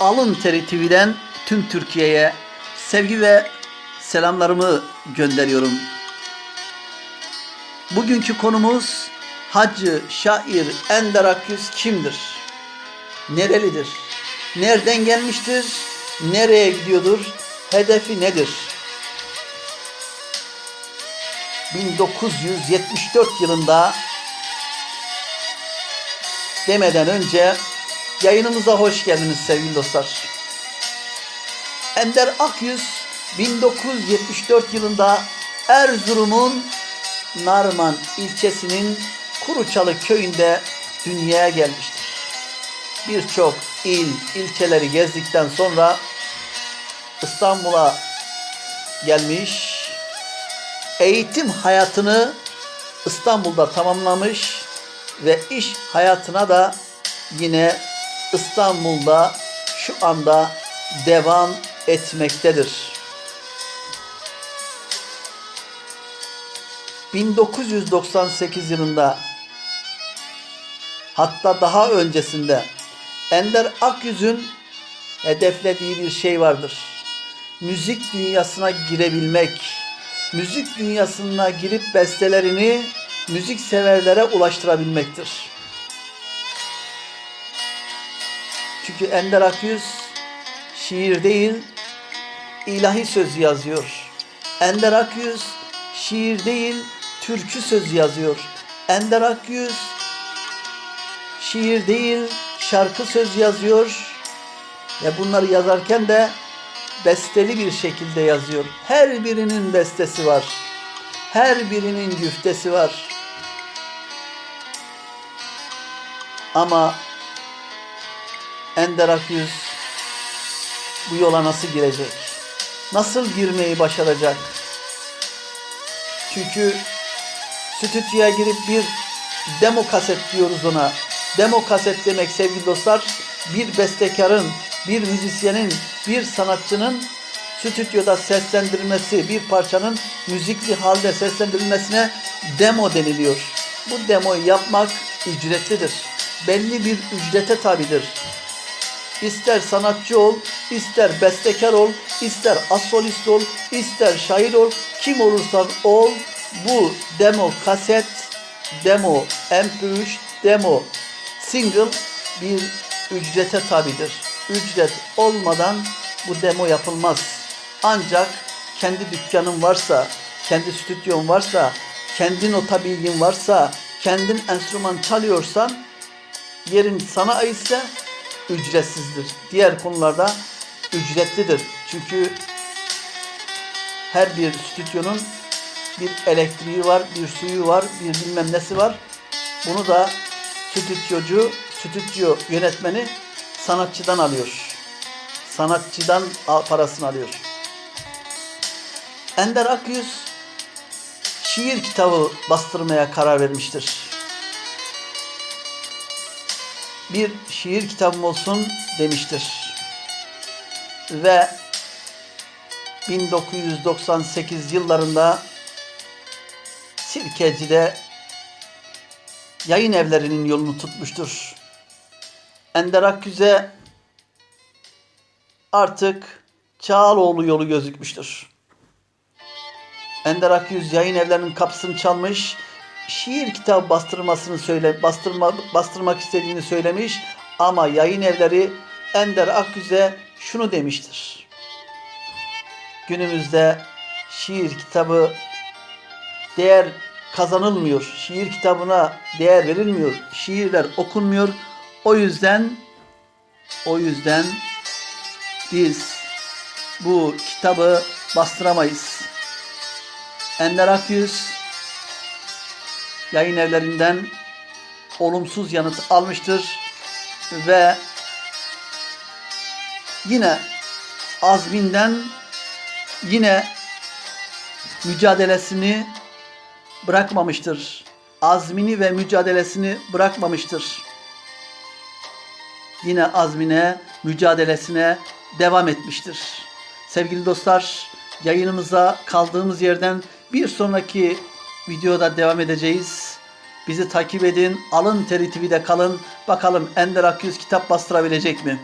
Alın Teri TV'den tüm Türkiye'ye sevgi ve selamlarımı gönderiyorum. Bugünkü konumuz Hacı Şair Ender Akyüz kimdir? Nerelidir? Nereden gelmiştir? Nereye gidiyordur? Hedefi nedir? 1974 yılında demeden önce yayınımıza hoş geldiniz sevgili dostlar. Ender Akyüz 1974 yılında Erzurum'un Narman ilçesinin Kuruçalı köyünde dünyaya gelmiştir. Birçok il, ilçeleri gezdikten sonra İstanbul'a gelmiş, eğitim hayatını İstanbul'da tamamlamış ve iş hayatına da yine İstanbul'da şu anda devam etmektedir. 1998 yılında hatta daha öncesinde Ender Akyüz'ün hedeflediği bir şey vardır. Müzik dünyasına girebilmek, müzik dünyasına girip bestelerini müzik severlere ulaştırabilmektir. Çünkü Ender Akyüz şiir değil, ilahi söz yazıyor. Ender Akyüz şiir değil, türkü söz yazıyor. Ender Akyüz şiir değil, şarkı söz yazıyor. Ve bunları yazarken de besteli bir şekilde yazıyor. Her birinin bestesi var. Her birinin güftesi var. Ama Ender Akyüz bu yola nasıl girecek? Nasıl girmeyi başaracak? Çünkü stüdyoya girip bir demo kaset diyoruz ona. Demo kaset demek sevgili dostlar bir bestekarın, bir müzisyenin, bir sanatçının stüdyoda seslendirilmesi, bir parçanın müzikli halde seslendirilmesine demo deniliyor. Bu demoyu yapmak ücretlidir. Belli bir ücrete tabidir. İster sanatçı ol, ister bestekar ol, ister asolist ol, ister şair ol, kim olursan ol, bu demo kaset, demo MP3, demo single bir ücrete tabidir. Ücret olmadan bu demo yapılmaz. Ancak kendi dükkanın varsa, kendi stüdyon varsa, kendi nota bilgin varsa, kendin enstrüman çalıyorsan, yerin sana aitse ücretsizdir. Diğer konularda ücretlidir. Çünkü her bir stüdyonun bir elektriği var, bir suyu var, bir bilmem nesi var. Bunu da stüdyocu, stüdyo yönetmeni sanatçıdan alıyor. Sanatçıdan parasını alıyor. Ender Akyüz şiir kitabı bastırmaya karar vermiştir. Bir şiir kitabım olsun demiştir. Ve 1998 yıllarında Sirkeci'de yayın evlerinin yolunu tutmuştur. Ender Akgüz'e artık Çağaloğlu yolu gözükmüştür. Ender Akgüz yayın evlerinin kapısını çalmış, şiir kitabı bastırmasını söyle, bastırma, bastırmak istediğini söylemiş ama yayın evleri Ender Akgüz'e şunu demiştir. Günümüzde şiir kitabı değer kazanılmıyor. Şiir kitabına değer verilmiyor. Şiirler okunmuyor. O yüzden o yüzden biz bu kitabı bastıramayız. Ender Akyüz yayın evlerinden olumsuz yanıt almıştır ve yine azminden yine mücadelesini bırakmamıştır. Azmini ve mücadelesini bırakmamıştır. Yine azmine, mücadelesine devam etmiştir. Sevgili dostlar, yayınımıza kaldığımız yerden bir sonraki videoda devam edeceğiz. Bizi takip edin. Alın Teri TV'de kalın. Bakalım Ender Akyüz kitap bastırabilecek mi?